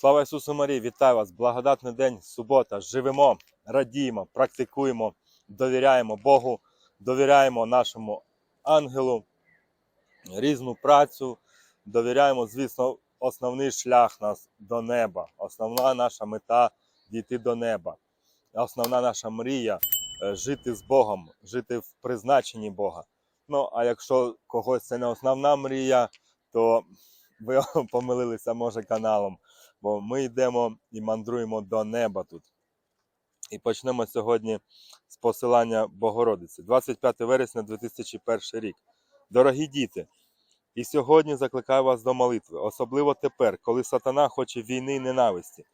Слава Ісусу Марії, вітаю вас! Благодатний день, субота. Живемо, радіємо, практикуємо, довіряємо Богу, довіряємо нашому ангелу, різну працю, довіряємо, звісно, основний шлях нас до неба. Основна наша мета дійти до неба. Основна наша мрія е, жити з Богом, жити в призначенні Бога. Ну, а якщо когось це не основна мрія, то ви помилилися, може, каналом бо ми йдемо і мандруємо до неба тут. І почнемо сьогодні з посилання Богородиці. 25 вересня 2001 рік. Дорогі діти, і сьогодні закликаю вас до молитви, особливо тепер, коли сатана хоче війни і ненависті.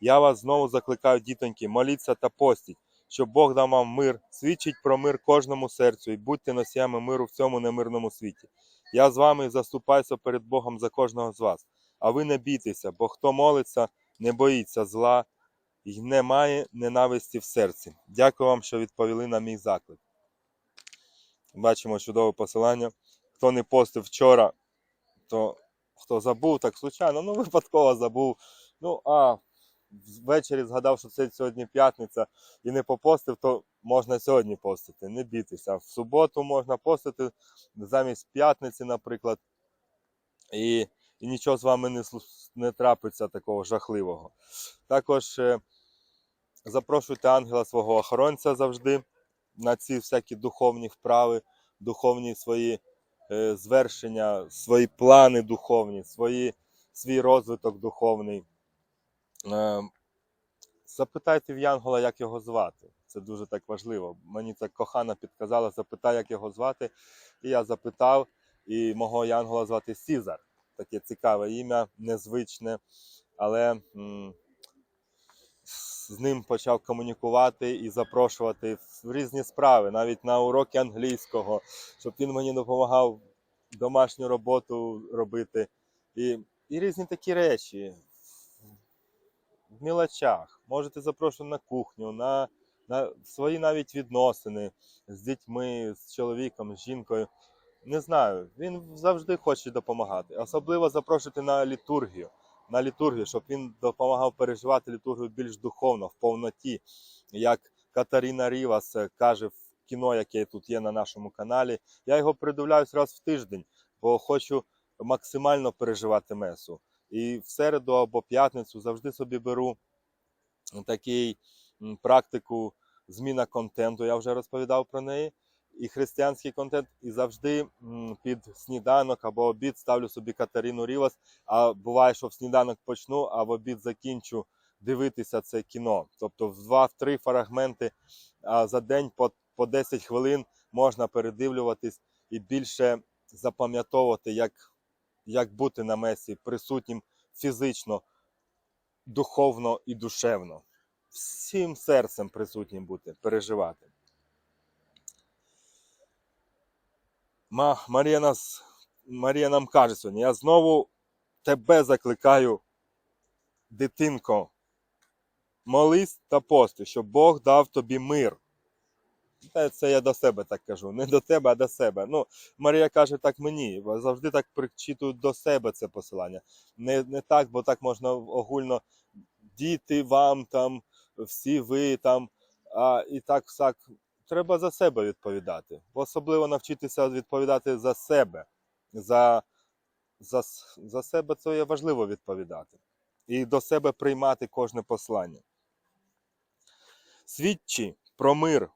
Я вас знову закликаю, дітоньки, моліться та постіть, щоб Бог дав вам мир, свідчить про мир кожному серцю і будьте носіями миру в цьому немирному світі. Я з вами заступаюся перед Богом за кожного з вас. А ви не бійтеся, бо хто молиться, не боїться зла і не має ненависті в серці. Дякую вам, що відповіли на мій заклик. Бачимо чудове посилання. Хто не постив вчора, то хто забув, так случайно, ну випадково забув. Ну, а ввечері згадав, що це сьогодні п'ятниця і не попостив, то можна сьогодні постити. Не бійтеся. В суботу можна постити замість п'ятниці, наприклад. І і нічого з вами не, не трапиться такого жахливого. Також е, запрошуйте ангела свого охоронця завжди на ці всякі духовні вправи, духовні свої е, звершення, свої плани духовні, свої, свій розвиток духовний. Е, запитайте в Янгола, як його звати. Це дуже так важливо. Мені це кохана підказала, запитай, як його звати. І я запитав, і мого Янгола звати Сізар таке цікаве ім'я, незвичне, але м, з ним почав комунікувати і запрошувати в різні справи, навіть на уроки англійського, щоб він мені допомагав домашню роботу робити. І, і різні такі речі в мілочах. Можете запрошувати на кухню, на, на свої навіть відносини з дітьми, з чоловіком, з жінкою. Не знаю, він завжди хоче допомагати. Особливо запрошувати на літургію, на літургію, щоб він допомагав переживати літургію більш духовно, в повноті. Як Катаріна Рівас е, каже в кіно, яке тут є на нашому каналі. Я його придивляюсь раз в тиждень, бо хочу максимально переживати месу. І в середу або п'ятницю завжди собі беру такий практику зміна контенту. Я вже розповідав про неї і християнський контент, і завжди під сніданок або обід ставлю собі Катерину Рівас. А буває, що в сніданок почну, а в обід закінчу дивитися це кіно. Тобто в два-три фрагменти за день по, по 10 хвилин можна передивлюватись і більше запам'ятовувати, як, як бути на месі присутнім фізично, духовно і душевно. Всім серцем присутнім бути, переживати. Марія, нас, Марія нам каже сьогодні, я знову тебе закликаю, дитинко, молись та пости, щоб Бог дав тобі мир. Це я до себе так кажу, не до тебе, а до себе. Ну, Марія каже так мені, завжди так причитують до себе це посилання. Не, не так, бо так можна огульно діти вам там, всі ви там, а і так всяк треба за себе відповідати. Особливо навчитися відповідати за себе. За, за, за себе це є важливо відповідати. І до себе приймати кожне послання. Свідчи про мир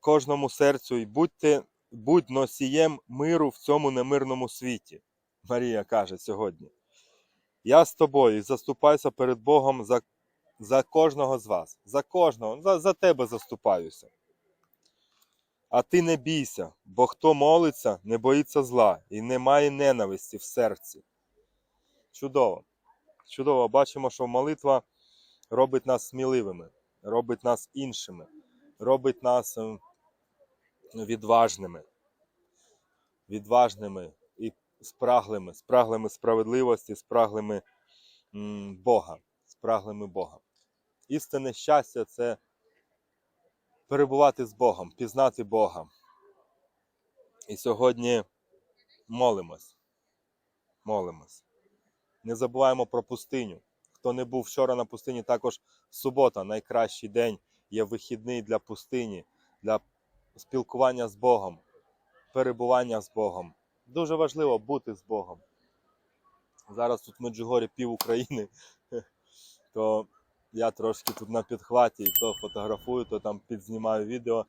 кожному серцю і будьте, будь носієм миру в цьому немирному світі. Марія каже сьогодні. Я з тобою і заступаюся перед Богом за за кожного з вас, за кожного, за, за тебе заступаюся. А ти не бійся, бо хто молиться, не боїться зла і не має ненависті в серці. Чудово. Чудово, бачимо, що молитва робить нас сміливими, робить нас іншими, робить нас ем, відважними, відважними і спраглими, спраглими справедливості, спраглими Бога, спраглими Бога. Істинне щастя це перебувати з Богом, пізнати Бога. І сьогодні молимось. Молимось. Не забуваємо про пустиню. Хто не був вчора на пустині, також субота найкращий день є вихідний для пустині, для спілкування з Богом, перебування з Богом. Дуже важливо бути з Богом. Зараз тут в Меджугорі пів України, то я трошки тут на підхваті, і то фотографую, то там підзнімаю відео.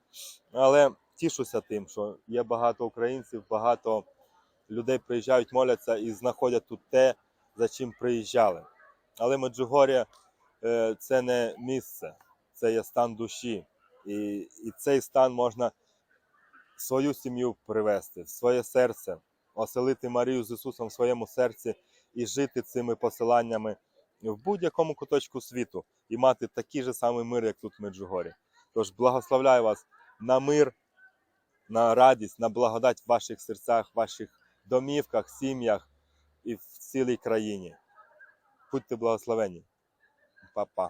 Але тішуся тим, що є багато українців, багато людей приїжджають, моляться і знаходять тут те, за чим приїжджали. Але Меджугор'я е, це не місце, це є стан душі. І, і цей стан можна свою сім'ю привести, своє серце, оселити Марію з Ісусом в своєму серці і жити цими посиланнями в будь-якому куточку світу і мати такий же самий мир, як тут в Меджугорі. Тож благословляю вас на мир, на радість, на благодать в ваших серцях, в ваших домівках, сім'ях і в цілій країні. Будьте благословені. Па-па.